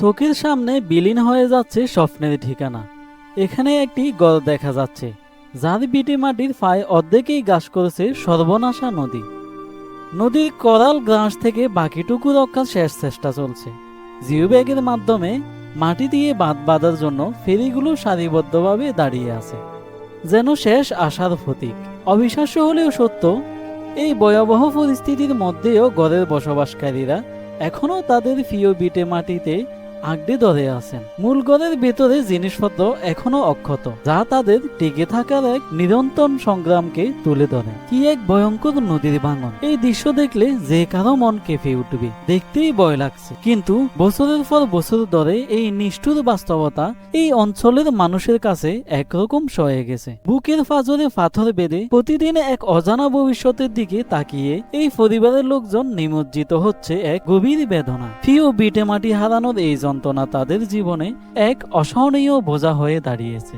চোখের সামনে বিলীন হয়ে যাচ্ছে স্বপ্নের ঠিকানা। এখানে একটি গড় দেখা যাচ্ছে, যার বিটি মাটির ফায় অর্ধেকেই গাছ করেছে সর্বনাশা নদী। নদীর করাল গ্রাস থেকে বাকিটুকু রক্ষার শেষ চেষ্টা চলছে। জিও ব্যাগের মাধ্যমে মাটি দিয়ে বাঁধ বাঁধার জন্য ফেরিগুলো সারিবদ্ধভাবে দাঁড়িয়ে আছে। যেন শেষ আশার প্রতীক। অবিশ্বাস্য হলেও সত্য, এই ভয়াবহ পরিস্থিতির মধ্যেও গড়ের বসবাসকারীরা এখনও তাদের প্রিয় বিটে মাটিতে আগড়ে ধরে আছেন। মূল গড়ের ভেতরে জিনিসপত্র এখনও অক্ষত, যা তাদের টিকে থাকার এক নিরন্তর সংগ্রামকে তুলে ধরে। কি এক ভয়ঙ্কর নদীর ভাঙন। এই দৃশ্য দেখলে যে কারও মন কেঁপে উঠবে। দেখতেই ভয় লাগছে। কিন্তু বছরের পর বছর ধরে এই নিষ্ঠুর বাস্তবতা এই অঞ্চলের মানুষের কাছে একরকম সয়ে গেছে। বুকের ফাজরে পাথর বেঁধে প্রতিদিন এক অজানা ভবিষ্যতের দিকে তাকিয়ে এই পরিবারের লোকজন নিমজ্জিত হচ্ছে এক গভীর বেদনা। ফিও বিটে মাটি হারানোর এই যন্ত্রণা তাদের জীবনে এক অসহনীয় বোঝা হয়ে দাঁড়িয়েছে।